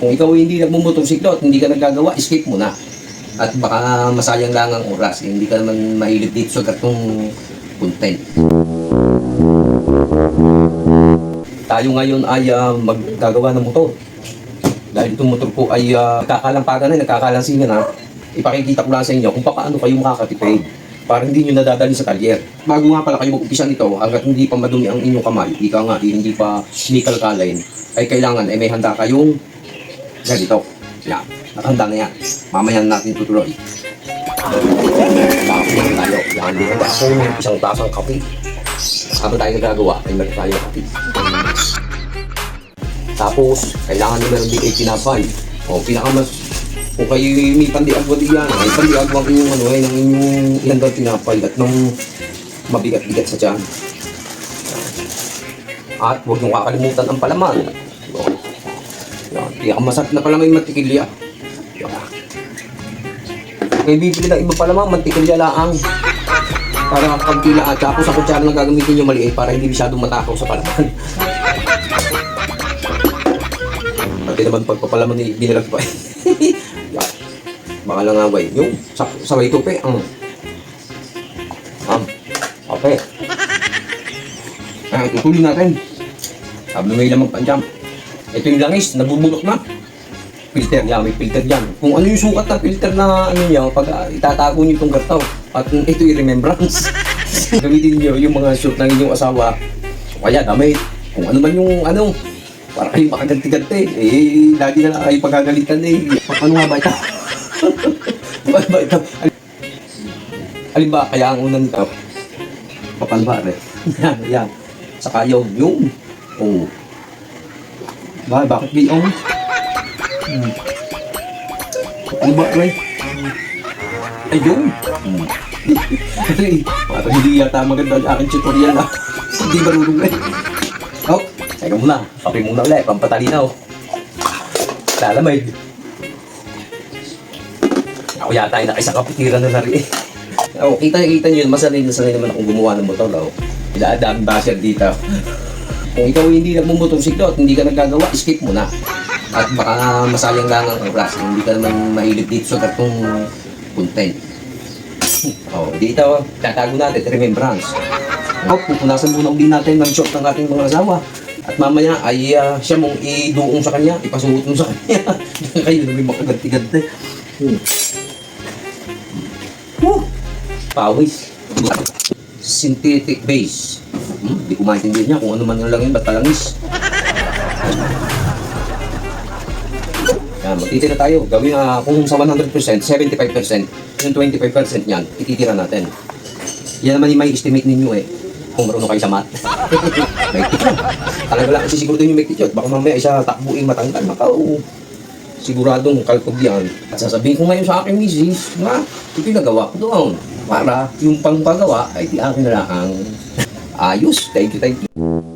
Kung ikaw hindi nagmumotorsiklo at hindi ka nagagawa, skip mo na. At baka masayang lang ang oras. Eh, hindi ka naman mahilig dito sa gatong content. Tayo ngayon ay ah, maggagawa ng motor. Dahil itong motor ko ay uh, kakalampagan na, nagkakalansingan na. Ipakikita ko lang sa inyo kung paano kayo makakatipid para hindi nyo nadadali sa talyer. Bago nga pala kayo mag-umpisa nito, hanggat hindi pa madumi ang inyong kamay, ika nga, eh, hindi pa sinikalkalain, ay kailangan ay may handa kayong ganito. Yan, nakahanda na yan. Mamaya na natin tutuloy. Bakit na tayo? Yan, di ba ng isang tasang kape. Habang tayo nagagawa, ay meron tayo ng kape. Tapos, kailangan nyo meron din ay tinapay. O, pinakamas, kung kayo may pandiagwag yan, ay pandiagwag inyong ano, ay ng inyong ilandang tinapay at nung mabigat-bigat sa tiyan. At huwag nyo kakalimutan ang palaman. O, yan, pinakamasarap na palaman yung mantikilya. Yan. Kaya bibili ng iba palaman, mantikilya laang. Para pagpila at tapos sa kutsara lang gagamitin yung maliit para hindi masyadong matakaw sa palaman. Pati naman pagpapalaman ni binilag pa. Baka lang away. Yung sa, sabay tupi. Ang. Am. Okay. Ay, tutuloy natin. Sabi may lamang panjam. Ito yung langis, nabubulok na. Filter yan, may filter yan. Kung ano yung sukat ng filter na ano niya, pag ah, itatago niyo itong gartaw. At ito yung remembrance. Gamitin niyo yung mga shoot ng inyong asawa. Kaya damit. Kung ano man yung ano, para kayo makaganti-ganti. Eh, lagi na lang kayo pagagalitan eh. Ano nga ba ito? ano ba ito? Alin ba, kaya ang unang ito? Papalba yan, yan. Saka yung, yung. Oh. Ba, bakit gayong? Hmm. Ano ba, Ray? Ayun. Hmm. Ray, parang hindi yata maganda ang aking tutorial ah. Hindi marunong Ray. Oh, teka muna. Kape muna ulit, pampatalinaw. Lalamig. Ako yata ay nakisang kapitiran na na rin eh. Oh, kita kita niyo, masanay na sanay naman akong gumawa ng motor daw. Ilaadaan basher dito. Kung ikaw hindi nagmumotorsiklo at hindi ka nagagawa, skip mo na. At baka masayang lang ang oras. Hindi ka naman mahilig dito sa gatong content. Oh, dito, tatago natin, remembrance. Oh, pupunasan muna uli natin ng short ng ating mga asawa. At mamaya ay ah, siya mong iduong sa kanya, ipasuot mo sa kanya. Kayo na may makaganti-ganti. Hmm. Woo! Pawis. Synthetic base. Hmm, di ko maintindihan niya kung ano man lang yun, ba't palangis? Yan, magtitira tayo. Gawin na kung sa 100%, 75%, yung 25% niyan, ititira natin. Yan naman yung may estimate ninyo eh. Kung marunong kayo sa math. may teacher. Talaga lang kasi siguro yung may teacher. Baka mamaya isa takbuing matanggal. Makaw. Siguradong kalkog yan. At sasabihin ko ngayon sa aking misis, na, ito yung nagawa ko doon. Para yung pangpagawa ay di akin na lang ang ayos. Thank you, thank you.